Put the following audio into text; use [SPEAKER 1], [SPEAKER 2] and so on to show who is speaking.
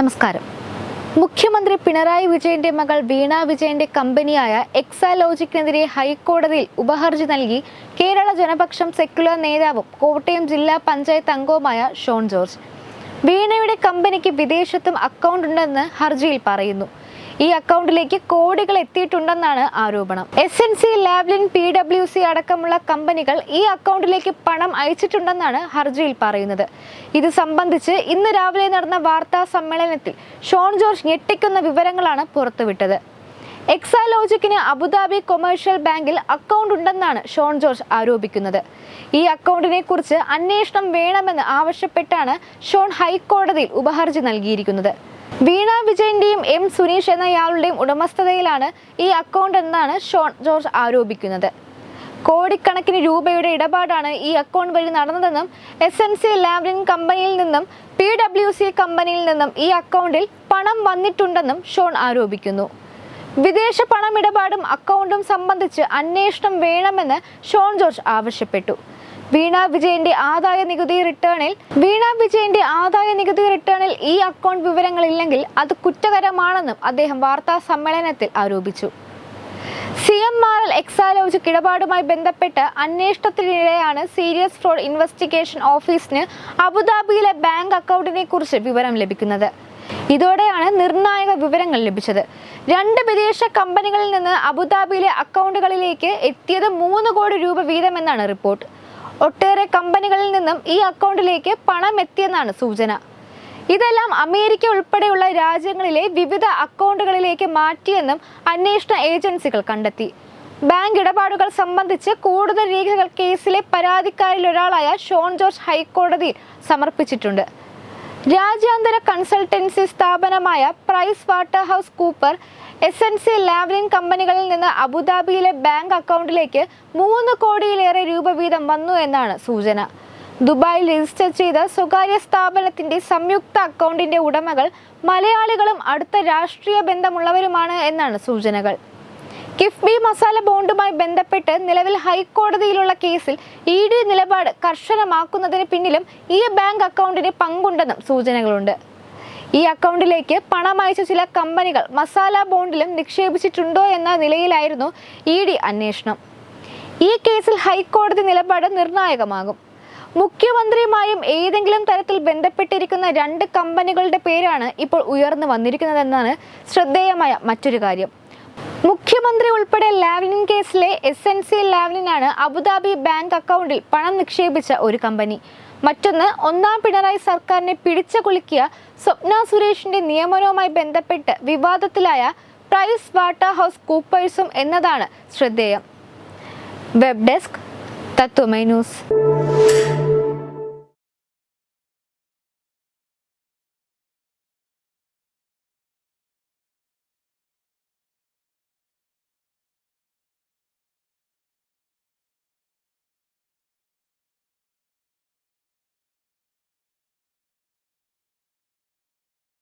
[SPEAKER 1] നമസ്കാരം. മുഖ്യമന്ത്രി പിണറായി വിജയന്റെ മകൾ വീണ വിജയന്റെ കമ്പനിയായ എക്സാലോജിക്കിനെതിരെ ഹൈക്കോടതിയിൽ ഉപഹർജി നൽകി കേരള ജനപക്ഷം സെക്യുലർ നേതാവും കോട്ടയം ജില്ലാ പഞ്ചായത്ത് അംഗവുമായ ഷോൺ ജോർജ്. വീണയുടെ കമ്പനിക്ക് വിദേശത്തും അക്കൗണ്ട് ഉണ്ടെന്ന് ഹർജിയിൽ പറയുന്നു. ഈ അക്കൗണ്ടിലേക്ക് കോടികൾ എത്തിയിട്ടുണ്ടെന്നാണ് ആരോപണം. S N C Lavalin P W C അടക്കമുള്ള കമ്പനികൾ ഈ അക്കൗണ്ടിലേക്ക് പണം അയച്ചിട്ടുണ്ടെന്നാണ് ഹർജിയിൽ പറയുന്നത്. ഇത് സംബന്ധിച്ച് ഇന്ന് രാവിലെ നടന്ന വാർത്താ സമ്മേളനത്തിൽ ഷോൺ ജോർജ് ഞെട്ടിക്കുന്ന വിവരങ്ങളാണ് പുറത്തുവിട്ടത്. എക്സാലോജിക്കിന് അബുദാബി കൊമേഴ്ഷ്യൽ ബാങ്കിൽ അക്കൗണ്ട് ഉണ്ടെന്നാണ് ഷോൺ ജോർജ് ആരോപിക്കുന്നത്. ഈ അക്കൗണ്ടിനെ കുറിച്ച് അന്വേഷണം വേണമെന്ന് ആവശ്യപ്പെട്ടാണ് ഷോൺ ഹൈക്കോടതിയിൽ ഉപഹർജി നൽകിയിരിക്കുന്നത്. വീണ വിജയന്റെയും എം സുനീഷ് എന്നയാളുടെയും ഉടമസ്ഥതയിലാണ് ഈ അക്കൗണ്ട് എന്നാണ് ഷോൺ ജോർജ് ആരോപിക്കുന്നത്. കോടിക്കണക്കിന് രൂപയുടെ ഇടപാടാണ് ഈ അക്കൗണ്ട് വഴി നടന്നതെന്നും എസ് എൻ സി ലാബ്ലിൻ കമ്പനിയിൽ നിന്നും പി ഡബ്ല്യു സി കമ്പനിയിൽ നിന്നും ഈ അക്കൗണ്ടിൽ പണം വന്നിട്ടുണ്ടെന്നും ഷോൺ ആരോപിക്കുന്നു. വിദേശ പണമിടപാടും അക്കൗണ്ടും സംബന്ധിച്ച് അന്വേഷണം വേണമെന്ന് ഷോൺ ജോർജ് ആവശ്യപ്പെട്ടു. വീണ വിജയന്റെ ആദായ നികുതി റിട്ടേണിൽ വീണ വിജയന്റെ ആദായ നികുതി റിട്ടേണിൽ ഈ അക്കൗണ്ട് വിവരങ്ങൾ ഇല്ലെങ്കിൽ അത് കുറ്റകരമാണെന്നും അദ്ദേഹം വാർത്താ സമ്മേളനത്തിൽ ആരോപിച്ചു. C M R L Exalogic ബന്ധപ്പെട്ട് അന്വേഷണത്തിനിടെയാണ് സീരിയസ് ഫ്രോഡ് ഇൻവെസ്റ്റിഗേഷൻ ഓഫീസിന് അബുദാബിയിലെ ബാങ്ക് അക്കൗണ്ടിനെ കുറിച്ച് വിവരം ലഭിക്കുന്നത്. ഇതോടെയാണ് നിർണായക വിവരങ്ങൾ ലഭിച്ചത്. രണ്ട് വിദേശ കമ്പനികളിൽ നിന്ന് അബുദാബിയിലെ അക്കൗണ്ടുകളിലേക്ക് എത്തിയത് മൂന്ന് കോടി രൂപ വീതമെന്നാണ് റിപ്പോർട്ട്. ഒട്ടേറെ കമ്പനികളിൽ നിന്നും ഈ അക്കൗണ്ടിലേക്ക് പണം എത്തിയെന്നാണ് സൂചന. ഇതെല്ലാം അമേരിക്ക ഉൾപ്പെടെയുള്ള രാജ്യങ്ങളിലെ വിവിധ അക്കൗണ്ടുകളിലേക്ക് മാറ്റിയെന്നും അന്വേഷണ ഏജൻസികൾ കണ്ടെത്തി. ബാങ്ക് ഇടപാടുകൾ സംബന്ധിച്ച് കൂടുതൽ രേഖകൾ കേസിലെ പരാതിക്കാരിൽ ഒരാളായ ഷോൺ ജോർജ് ഹൈക്കോടതിയിൽ സമർപ്പിച്ചിട്ടുണ്ട്. രാജ്യാന്തര കൺസൾട്ടൻസി സ്ഥാപനമായ Price Waterhouse Cooper S N C Lavalin കമ്പനികളിൽ നിന്ന് അബുദാബിയിലെ ബാങ്ക് അക്കൗണ്ടിലേക്ക് മൂന്ന് കോടിയിലേറെ രൂപ വീതം വന്നു എന്നാണ് സൂചന. ദുബായിൽ രജിസ്റ്റർ ചെയ്ത സ്വകാര്യ സ്ഥാപനത്തിന്റെ സംയുക്ത അക്കൗണ്ടിന്റെ ഉടമകൾ മലയാളികളും അടുത്ത രാഷ്ട്രീയ ബന്ധമുള്ളവരുമാണ് എന്നാണ് സൂചനകൾ. കിഫ്ബി മസാല ബോണ്ടുമായി ബന്ധപ്പെട്ട് നിലവിൽ ഹൈക്കോടതിയിലുള്ള കേസിൽ ഇ ഡി നിലപാട് കർശനമാക്കുന്നതിന് പിന്നിലും ഈ ബാങ്ക് അക്കൗണ്ടിന് പങ്കുണ്ടെന്നും സൂചനകളുണ്ട്. ഈ അക്കൗണ്ടിലേക്ക് പണം അയച്ച ചില കമ്പനികൾ മസാല ബോണ്ടിലും നിക്ഷേപിച്ചിട്ടുണ്ടോ എന്ന നിലയിലായിരുന്നു ഇ ഡി അന്വേഷണം. ഈ കേസിൽ ഹൈക്കോടതി നിലപാട് നിർണായകമാകും. മുഖ്യമന്ത്രിയുമായും ഏതെങ്കിലും തരത്തിൽ ബന്ധപ്പെട്ടിരിക്കുന്ന രണ്ട് കമ്പനികളുടെ പേരാണ് ഇപ്പോൾ ഉയർന്നു വന്നിരിക്കുന്നതെന്നാണ് ശ്രദ്ധേയമായ മറ്റൊരു കാര്യം. മുഖ്യമന്ത്രി ഉൾപ്പെടെ ലാവ്ലിൻ കേസിലെ എസ് എൻ സി ലാവ്ലിനാണ് അബുദാബി ബാങ്ക് അക്കൗണ്ടിൽ പണം നിക്ഷേപിച്ച ഒരു കമ്പനി. മറ്റൊന്ന് ഒന്നാം പിണറായി സർക്കാരിനെ പിടിച്ചു കുലുക്കിയ സ്വപ്ന സുരേഷിന്റെ നിയമനവുമായി ബന്ധപ്പെട്ട് വിവാദത്തിലായ പ്രൈസ് വാട്ടർ ഹൗസ് കൂപ്പേഴ്സും എന്നതാണ് ശ്രദ്ധേയം. Web desk Tatwamayi news.